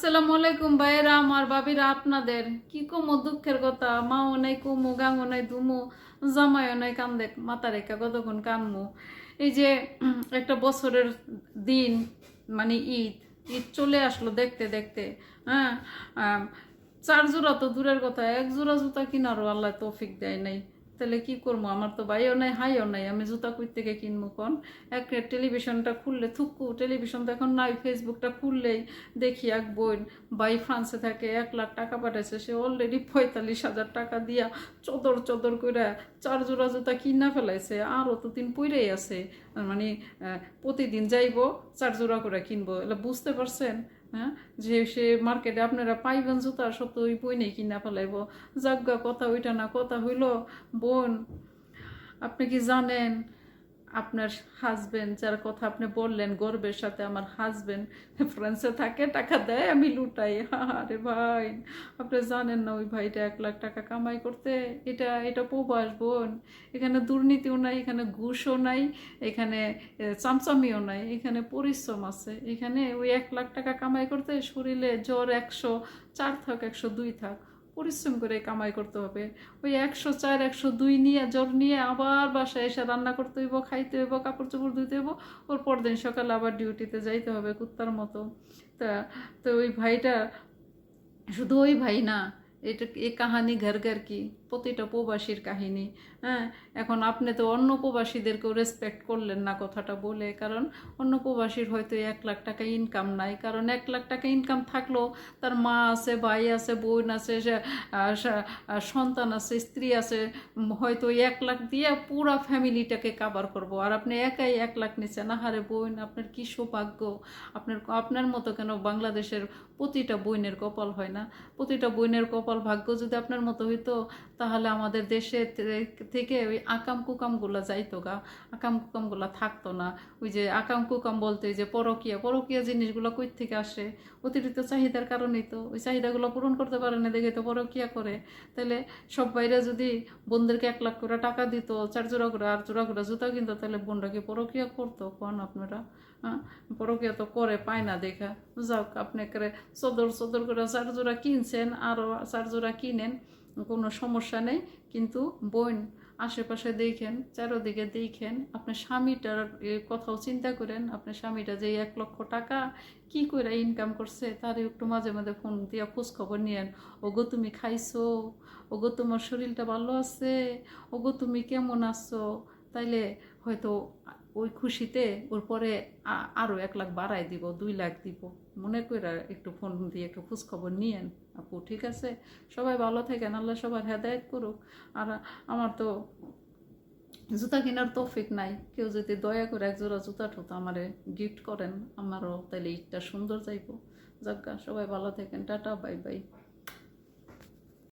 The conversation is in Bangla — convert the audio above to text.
আসসালামু আলাইকুম ভাইয়েরা, আমার বাবিরা আপনাদের। কি কমো দুঃখের কথা? মাও নাই কুমু গাঙো নাই দুমু জামাইও নাই কান্দে, মাথা রেখা কতক্ষণ কানমু? এই যে একটা বছরের দিন মানে ঈদ ঈদ চলে আসলো দেখতে দেখতে হ্যাঁ? চার জোড়া তো দূরের কথা, এক জোড়া জুতা কিনারও আল্লাহ তৌফিক দেয় নাই। তাহলে কি করব? আমার তো ভাইও নাই, হাইও নাই, আমি জুতা কই থেকে কিনবো কোন? এক টেলিভিশনটা খুললে, থুকু, টেলিভিশন তো এখন নাই, ফেসবুকটা খুললেই দেখি এক বোন বাই ফ্রান্সে থাকে, এক লাখ টাকা পাঠাইছে, সে অলরেডি পঁয়তাল্লিশ হাজার টাকা দিয়া চদর চদর করে চার জোড়া জুতা কিনা ফেলাইছে, আরও তো দিন পইরেই আছে। মানে প্রতিদিন যাইবো, চার জোড়া করে কিনবো এগুলো বুঝতে পারছেন? হ্যাঁ? যে সে মার্কেটে আপনারা পাইবেন জুতা সত্য ওই বই নেই কিনা ফেলাইব। যাজ্ঞা কথা ওইটা না, কথা হইল। বোন, আপনি কি জানেন? আপনার হাজবেন্ড যার কথা আপনি বললেন, গর্বের সাথে আমার হাজবেন্ড ফ্রান্সে থাকে, টাকা দেয়, আমি লুটাই। আরে ভাই, আপনি জানেন না, ওই ভাইটা এক লাখ টাকা কামাই করতে। এটা এটা প্রবাস বোন। এখানে দুর্নীতিও নাই, এখানে ঘুষও নাই, এখানে চামচামিও নাই, এখানে পরিশ্রম আছে। এখানে ওই এক লাখ টাকা কামাই করতে শরীরে জ্বর একশো, চার থাক, একশো দুই থাক। পরিশ্রম করে কামাই করতে হবে। ওই একশো চার, একশো দুই নিয়ে, জ্বর নিয়ে আবার বাসায় এসে রান্না করতে হইব, খাইতে হইব কাপড় চোপড় ধুইতে হইব, ওর পরদিন সকালে আবার ডিউটিতে যাইতে হবে কুত্তার মতো। তা, তো ওই ভাইটা শুধু ওই ভাই না এটা এ কাহানি ঘর ঘর কি? প্রতিটা প্রবাসীর কাহিনী হ্যাঁ? এখন আপনি তো অন্য প্রবাসীদেরকেও রেসপেক্ট করলেন না কথাটা বলে, কারণ অন্য প্রবাসীর হয়তো এক লাখ টাকা ইনকাম নাই। কারণ এক লাখ টাকা ইনকাম থাকলেও তার মা আছে, ভাই আছে, বোন আছে সন্তান আছে, স্ত্রী আছে হয়তো এক লাখ দিয়ে পুরা ফ্যামিলিটাকে কাভার করব। আর আপনি একাই এক লাখ নিচ্ছেন আহারে বোন, আপনার কী সৌভাগ্য? আপনার আপনার মতো কেন বাংলাদেশের প্রতিটা বইনের কপাল হয় না? প্রতিটা বইনের কপাল ভাগ্য যদি আপনার মতো হইতো, তাহলে আমাদের দেশে থেকে ওই আকাম কুকামগুলো যাইতো গা। আকাম কুকামগুলো থাকতো না। ওই যে আকাম কুকাম বলতে ওই যে পরকিয়া পরকিয়া জিনিসগুলো কই থেকে আসে? অতিরিক্ত চাহিদার কারণেই তো। ওই চাহিদাগুলো পূরণ করতে পারে না দেখে তো পরকিয়া করে। তাহলে সব বাইরে যদি বোনদেরকে এক লাখ করে টাকা দিত, চার জোড়া করে আর জোড়া করে জুতা কিনতো, তাহলে বোনরা কি পরকিয়া করতো? কোন আপনারা? হ্যাঁ? পরকিয়া তো করে, পায় না দেখা। যাক, আপনি করে সদর সদর করে চার জোড়া কিনছেন আরও চার জোড়া কিনেন, কোনো সমস্যা নেই, কিন্তু বোন আশেপাশে দেখেন, চারোদিকে দেখেন, আপনার স্বামীটার কথাও চিন্তা করেন, আপনার স্বামীটা যে এক লক্ষ টাকা কি করে ইনকাম করছে তার একটু মাঝে মাঝে ফোন দিয়া খোঁজ খবর নিয়েন, ওগো, তুমি খাইছো? ওগো, তোমার শরীরটা ভালো আছে? ওগো, তুমি কেমন আছো? তাইলে হয়তো ওই খুশিতে ওর পরে আরও এক লাখ বাড়াই দিব, দুই লাখ দিব। মনে করে একটু ফোন দিয়ে একটু খোঁজ খবর নিয়েন। আপু, ঠিক আছে? সবাই ভালো থাকেন, আল্লাহ সবার হেদায়ত করুক। আর আমার তো জুতা কেনার তৌফিক নাই। কেউ যদি দয়া করে এক জোড়া জুতা ঠুতো আমারে গিফট করেন, আমারও তাহলে ঈদটা সুন্দর যাইব। যাজ্ঞা সবাই ভালো থাকেন। Tata, bye bye.